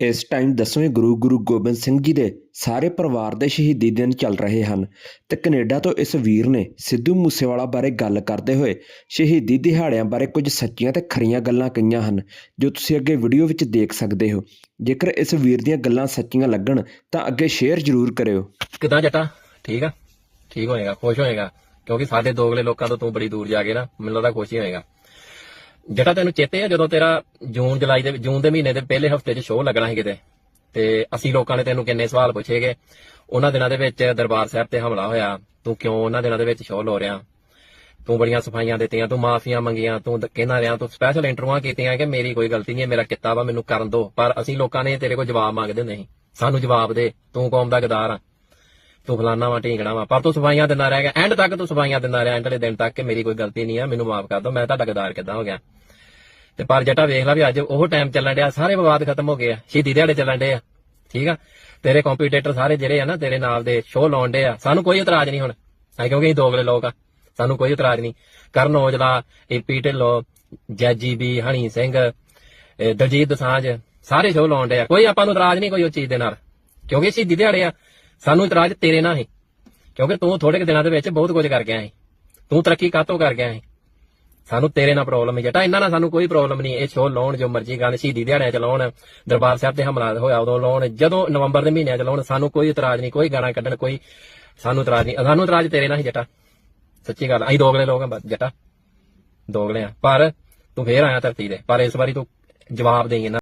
ਇਸ ਟਾਈਮ ਦਸਵੇਂ ਗੁਰੂ ਗੁਰੂ ਗੋਬਿੰਦ ਸਿੰਘ ਜੀ ਦੇ ਸਾਰੇ ਪਰਿਵਾਰ ਦੇ ਸ਼ਹੀਦੀ ਦਿਨ ਚੱਲ ਰਹੇ ਹਨ ਤੇ ਕੈਨੇਡਾ ਤੋਂ ਇਸ ਵੀਰ ਨੇ ਸਿੱਧੂ ਮੂਸੇਵਾਲਾ ਬਾਰੇ ਗੱਲ ਕਰਦੇ ਹੋਏ ਸ਼ਹੀਦੀ ਦਿਹਾੜਿਆਂ ਬਾਰੇ ਕੁਝ ਸੱਚੀਆਂ ਤੇ ਖਰੀਆਂ ਗੱਲਾਂ ਕਹੀਆਂ ਹਨ, ਜੋ ਤੁਸੀਂ ਅੱਗੇ ਵੀਡੀਓ ਵਿੱਚ ਦੇਖ ਸਕਦੇ ਹੋ। ਜੇਕਰ ਇਸ ਵੀਰ ਦੀਆਂ ਗੱਲਾਂ ਸੱਚੀਆਂ ਲੱਗਣ, ਤਾਂ ਅੱਗੇ ਸ਼ੇਅਰ ਜ਼ਰੂਰ ਕਰਿਓ। ਕਿਦਾਂ ਜਟਾ? ਠੀਕ ਆ? ਠੀਕ ਹੋਏਗਾ, ਖੁਸ਼ ਹੋਏਗਾ, ਕਿਉਂਕਿ ਸਾਡੇ ਦੋਗਲੇ ਲੋਕਾਂ ਤੋਂ ਤੂੰ ਬੜੀ ਦੂਰ ਜਾ ਕੇ ਨਾ, ਮੈਨੂੰ ਲੱਗਦਾ ਖੁਸ਼ ਹੀ ਹੋਏਗਾ। ਜੱਟਾ ਤੈਨੂੰ ਚੇਤੇ ਆ, ਜਦੋਂ ਤੇਰਾ ਜੂਨ, ਜੁਲਾਈ ਦੇ, ਜੂਨ ਦੇ ਮਹੀਨੇ ਦੇ ਪਹਿਲੇ ਹਫ਼ਤੇ 'ਚ ਸ਼ੋਅ ਲੱਗਣਾ ਸੀ ਕਿਤੇ, ਤੇ ਅਸੀਂ ਲੋਕਾਂ ਨੇ ਤੈਨੂੰ ਕਿੰਨੇ ਸਵਾਲ ਪੁੱਛੇਗੇ ਉਹਨਾਂ ਦਿਨਾਂ ਦੇ ਵਿੱਚ ਦਰਬਾਰ ਸਾਹਿਬ ਤੇ ਹਮਲਾ ਹੋਇਆ। ਤੂੰ ਕਿਉਂ ਉਹਨਾਂ ਦਿਨਾਂ ਦੇ ਵਿੱਚ ਸ਼ੋਅ ਲੋ ਰਿਹਾ? ਤੂੰ ਬੜੀਆਂ ਸਫਾਈਆਂ ਦਿੱਤੀਆਂ, ਤੂੰ ਮਾਫੀਆਂ ਮੰਗੀਆਂ, ਤੂੰ ਦ- ਕਹਿੰਦਾ ਰਿਹਾ ਤੂੰ ਸਪੈਸ਼ਲ ਇੰਟਰਵਿਊਆਂ ਕੀਤੀਆਂ ਕਿ ਮੇਰੀ ਕੋਈ ਗਲਤੀ ਨਹੀਂ ਹੈ, ਮੇਰਾ ਕਿੱਤਾ ਵਾ, ਮੈਨੂੰ ਕਰਨ ਦੋ। ਪਰ ਅਸੀਂ ਲੋਕਾਂ ਨੇ ਤੇਰੇ ਕੋਲ ਜਵਾਬ ਮੰਗਦੇ ਹੁੰਦੇ ਸੀ। ਸਾਨੂੰ ਜਵਾਬ ਦੇ, ਤੂੰ ਕੌਮ ਦਾ ਗਦਾਰ ਆ। ਤੂੰ ਫਲਾਨਾ ਵਾ, ਢੀਂਗਣਾ ਵਾ। ਪਰ ਤੂੰ ਸਫਾਈਆਂ ਦਿੰਦਾ ਰਹਿ ਗਿਆ। ਐਂਡ ਤੱਕ ਤੂੰ ਸਫਾਈਆਂ ਦਿੰਦਾ ਰਿਹਾ, ਐਂਡ ਵਾਲੇ ਦਿਨ ਤੱਕ ਕਿ ਮੇਰੀ ਕੋਈ ਗਲਤੀ ਨਹੀਂ ਆ। ਮੈਨੂੰ ਮਾਫ ਕਰ ਦਿਓ ਮੈਂ ਤੁਹਾਡਾ ਗਦਾਰ ਕਿੱਦਾਂ ਹੋ ਗਿਆ। ਤੇ ਪਰ ਜੱਟਾ ਵੇਖ ਲੈ ਵੀ ਅੱਜ ਉਹ ਟਾਈਮ ਚੱਲਣ ਡਿਆ, ਸਾਰੇ ਵਿਵਾਦ ਖਤਮ ਹੋ ਗਏ ਆ। ਸ਼ਹੀਦੀ ਦਿਹਾੜੇ ਚੱਲਣ ਡੇ ਆ, ਠੀਕ ਆ? ਤੇਰੇ ਕੰਪੀਟੀਟਰ ਸਾਰੇ ਜਿਹੜੇ ਆ ਨਾ, ਤੇਰੇ ਨਾਲ ਦੇ ਸ਼ੋਅ ਲਾਉਣ ਡੇ ਆ। ਸਾਨੂੰ ਕੋਈ ਇਤਰਾਜ਼ ਨਹੀਂ ਹੁਣ। ਹਾਂ ਕਿਉਂਕਿ ਅਸੀਂ ਦੋਗਲੇ ਲੋਕ ਆ। ਸਾਨੂੰ ਕੋਈ ਇਤਰਾਜ਼ ਨਹੀਂ। ਕਰਨ ਔਜਲਾ ਏਪੀ ਢਿੱਲੋਂ, ਜੈਜੀ ਬੀ, ਹਣੀ ਸਿੰਘ ਦਲਜੀਤ ਦਸਾਂਝ, ਸਾਰੇ ਸ਼ੋਅ ਲਾਉਣ ਡੇ ਆ। ਕੋਈ ਆਪਾਂ ਨੂੰ ਇਤਰਾਜ਼ ਨਹੀਂ ਕੋਈ ਉਹ ਚੀਜ਼ ਦੇ ਨਾਲ। ਕਿਉਂਕਿ ਸ਼ਹੀਦੀ ਦਿਹਾੜੇ ਆ। ਸਾਨੂੰ ਇਤਰਾਜ਼ ਤੇਰੇ ਨਾਲ ਹੀ, ਕਿਉਂਕਿ ਤੂੰ ਥੋੜੇ ਕੁ ਦਿਨਾਂ ਦੇ ਵਿੱਚ ਬਹੁਤ ਕੁਝ ਕਰ ਗਿਆ ਹੈ ਤੂੰ ਤਰੱਕੀ ਕਾਤੋਂ ਕਰ ਗਿਆ ਹੈ ਸਾਨੂੰ ਤੇਰੇ ਨਾਲ ਪ੍ਰੋਬਲਮ ਹੈ ਜਟਾ, ਇਹਨਾਂ ਨਾਲ ਸਾਨੂੰ ਕੋਈ ਪ੍ਰੋਬਲਮ ਨਹੀਂ। ਇਹ ਸ਼ੋਅ ਲਾਉਣ, ਜੋ ਮਰਜ਼ੀ ਗਾਣੇ ਸ਼ਹੀਦੀ ਦਿਹਾੜਿਆਂ ਚ ਲਾਉਣ, ਦਰਬਾਰ ਸਾਹਿਬ ਤੇ ਹਮਲਾ ਹੋਇਆ ਉਦੋਂ ਲਾਉਣ, ਜਦੋਂ ਨਵੰਬਰ ਦੇ ਮਹੀਨਿਆਂ ਚ ਲਾਉਣ, ਸਾਨੂੰ ਕੋਈ ਇਤਰਾਜ਼ ਨਹੀਂ, ਕੋਈ ਗਾਣਾ ਕੱਢਣ, ਕੋਈ ਸਾਨੂੰ ਇਤਰਾਜ਼ ਨਹੀਂ। ਸਾਨੂੰ ਇਤਰਾਜ਼ ਤੇਰੇ ਨਾਲ ਹੀ, ਜਟਾ। ਸੱਚੀ ਗੱਲ, ਅਸੀਂ ਦੋਗਲੇ ਲੋਕ ਆ ਜਟਾ। ਦੋਗਲੇ ਆ ਪਰ ਤੂੰ ਫੇਰ ਆਇਆ ਧਰਤੀ ਦੇ ਪਰ ਇਸ ਵਾਰੀ ਤੂੰ ਜਵਾਬ ਦੇਈ ਇਹਨਾਂ